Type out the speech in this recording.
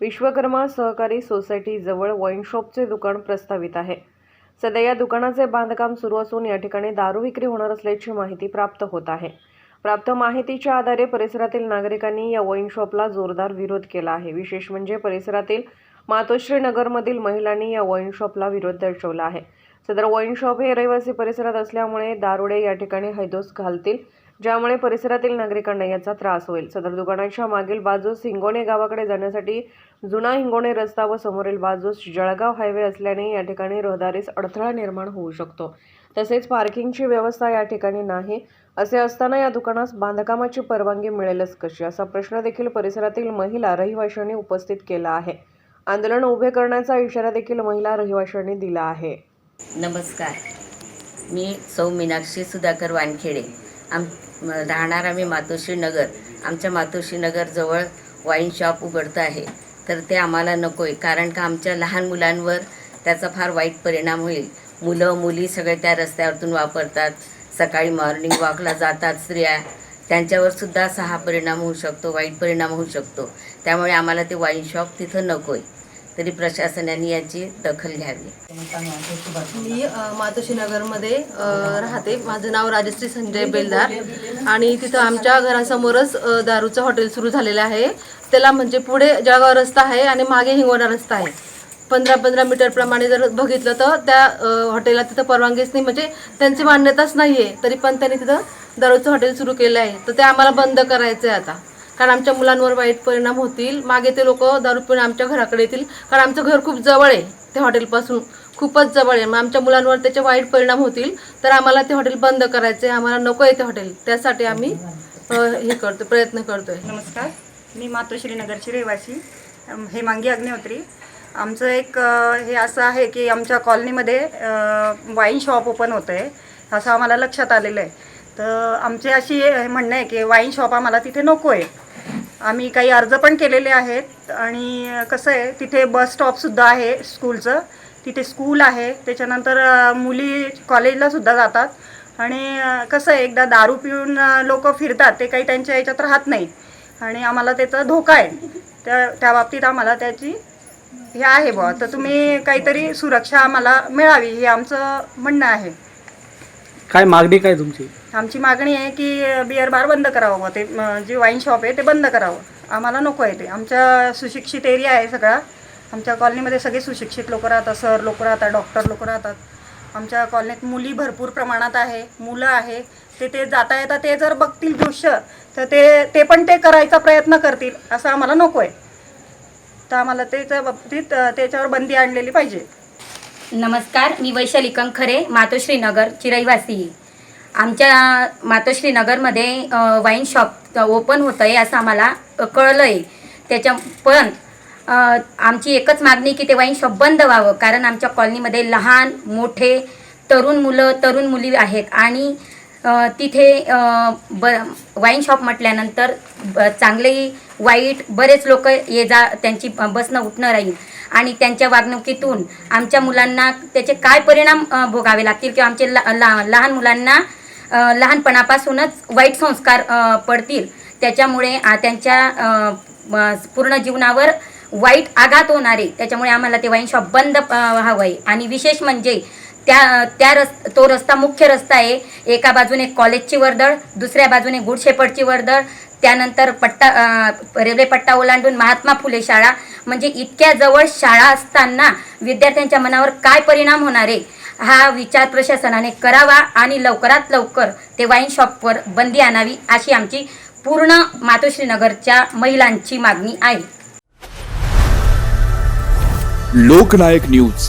विश्वकर्मा सहकारी सोसायटीजवळ वाईनशॉपचे दुकान प्रस्तावित आहे. सध्या या दुकानाचे बांधकाम सुरू असून या ठिकाणी दारू विक्री होणार असल्याची माहिती प्राप्त होत आहे. प्राप्त माहितीच्या आधारे परिसरातील नागरिकांनी या वाईन शॉपला जोरदार विरोध केला आहे. विशेष म्हणजे परिसरातील मातोश्री नगरमधील महिलांनी या वाईन शॉपला विरोध दर्शवला आहे. सदर वाईन शॉप हे रहिवासी परिसरात असल्यामुळे दारुडे या ठिकाणी हैदोस घालतील. ज्यामुळे परिसरातील नागरिकांना याचा त्रास होईल. सदर दुकानाच्या मागील बाजूस हिंगोणे गावाकडे जाण्यासाठी जुना हिंगोणे रस्ता व समोरील बाजूस जळगाव हायवे असल्याने या ठिकाणी रहदारीस अडथळा निर्माण होऊ शकतो. तसेच पार्किंगची व्यवस्था या ठिकाणी नाही असे असताना या दुकानास बांधकामाची परवानगी मिळेलच कशी? असा प्रश्न देखील परिसरातील महिला रहिवाशांनी उपस्थित केला आहे. आंदोलन उभे करण्याचा इशारा देखील महिला रहिवाशांनी दिला आहे. नमस्कार. मी सौ मीनाक्षी सुधाकर वानखेडे. आम राहणार आम्ही मातोश्री नगर आमच्या मातोश्री नगरजवळ वाईन शॉप उघडतं आहे. तर ते आम्हाला नको आहे कारण का आमच्या लहान मुलांवर त्याचा फार वाईट परिणाम होईल. मुलं मुली सगळे त्या रस्त्यावरतून वापरतात. सकाळी मॉर्निंग वॉकला जातात स्त्रिया. त्यांच्यावर सुद्धा असा हा परिणाम होऊ शकतो वाईट परिणाम होऊ शकतो. त्यामुळे आम्हाला ते वाईन शॉप तिथं नको आहे तरी प्रशासनाने याची दखल घ्यावी. मी मातोश्री नगरमध्ये राहते. माझं नाव राजश्री संजय बेलदार. आणि तिथं आमच्या घरासमोरच दारूचं हॉटेल सुरू झालेलं आहे. त्याला म्हणजे पुढे जळगाव रस्ता आहे आणि मागे हिंगोणा रस्ता आहे. पंधरा पंधरा मीटरप्रमाणे जर बघितलं तर त्या हॉटेलला तिथं परवानगीच नाही. म्हणजे त्यांची मान्यताच नाही आहे तरी पण त्यांनी तिथं दारूचं हॉटेल सुरू केलं आहे. तर ते आम्हाला बंद करायचं आहे आता. कारण आमच्या मुलांवर वाईट परिणाम होतील. मागे ते लोक दारू पिऊन आमच्या घराकडे येतील. कारण आमचं घर खूप जवळ आहे त्या हॉटेलपासून. खूपच जवळ आहे. मग आमच्या मुलांवर त्याचे वाईट परिणाम होतील. तर आम्हाला ते हॉटेल बंद करायचं आहे आम्हाला नको आहे ते हॉटेल. त्यासाठी आम्ही हे करतो प्रयत्न करतोय. नमस्कार. मी मातोश्री नगरची रहिवासी. हे मांगी अग्निहोत्री. आमचं एक हे असं आहे की आमच्या कॉलनीमध्ये वाईन शॉप ओपन होतं आहे असं आम्हाला लक्षात आलेलं आहे. तर आमची अशी म्हणणं आहे की वाईन शॉप आम्हाला तिथे नको आहे. आम्ही काही अर्ज पण केलेले आहेत आणि कसं आहे तिथे बस स्टॉपसुद्धा आहे स्कूलचं तिथे स्कूल आहे. त्याच्यानंतर मुली कॉलेजला सुद्धा जातात. आणि कसं आहे एकदा दारू पिऊन लोक फिरतात ते काही त्यांच्या याच्यात राहत नाही. आणि आम्हाला त्याचा धोका आहे. त्या त्या बाबतीत आम्हाला त्याची हे आहे बुवा. तर तुम्ही काहीतरी सुरक्षा आम्हाला मिळावी हे आमचं म्हणणं आहे. काय मागणी काय तुमची? आमची मागणी आहे की बिअर बार बंद करावं ते म, जे वाईन शॉप आहे ते बंद करावं. आम्हाला नको आहे ते. आमच्या सुशिक्षित एरिया आहे सगळा. आमच्या कॉलनीमध्ये सगळे सुशिक्षित लोक राहतात सर लोक राहतात डॉक्टर लोक राहतात. आमच्या कॉलनीत मुली भरपूर प्रमाणात आहे मुलं आहे. ते ते जाता येता ते जर बघतील दृश्य तर ते ते पण ते करायचा प्रयत्न करतील असं आम्हाला नको आहे. तर आम्हाला त्याच्या बाबतीत अ, त्याच्यावर बंदी आणलेली पाहिजे. नमस्कार मी वैशाली कंखरे मातोश्री नगर रहिवासी आमच्या मातोश्री नगरमध्ये वाईन शॉप ओपन होतं आहे असं आम्हाला कळलं आहे त्याच्या पण आमची एकच मागणी की ते वाईन शॉप बंद व्हावं कारण आमच्या कॉलनीमध्ये लहान मोठे तरुण मुलं तरुण मुली आहेत. आणि तिथे ब वाईन शॉप म्हटल्यानंतर ब वाईट बरेच लोक ये जा त्यांची बसणं उठणं राहील. आणि त्यांच्या वागणुकीतून आमच्या मुलांना त्याचे काय परिणाम भोगावे लागतील किंवा आमचे ला, लहान मुलांना लहानपणापासूनच वाईट संस्कार पडतील. त्याच्यामुळे त्यांच्या पूर्ण जीवनावर वाईट आघात होणारे त्याच्यामुळे आम्हाला ते वाईन शॉप बंद हवं आहे आणि विशेष म्हणजे त्या त्या रस तो रस्ता मुख्य रस्ता आहे. एका बाजूने कॉलेजची वर्दळ दुसऱ्या बाजूने गुडशेपडची वर्दळ त्यानंतर पट्टा रेल्वे पट्टा ओलांडून महात्मा फुले शाळा. म्हणजे इतक्या जवळ शाळा असताना विद्यार्थ्यांच्या मनावर काय परिणाम होणार आहे? हा विचार प्रशासनाने करावा आणि लवकरात लवकर ते वाईन शॉपवर बंदी आणावी अशी आमची पूर्ण मातोश्रीनगरच्या महिलांची मागणी आहे. लोकनायक न्यूज.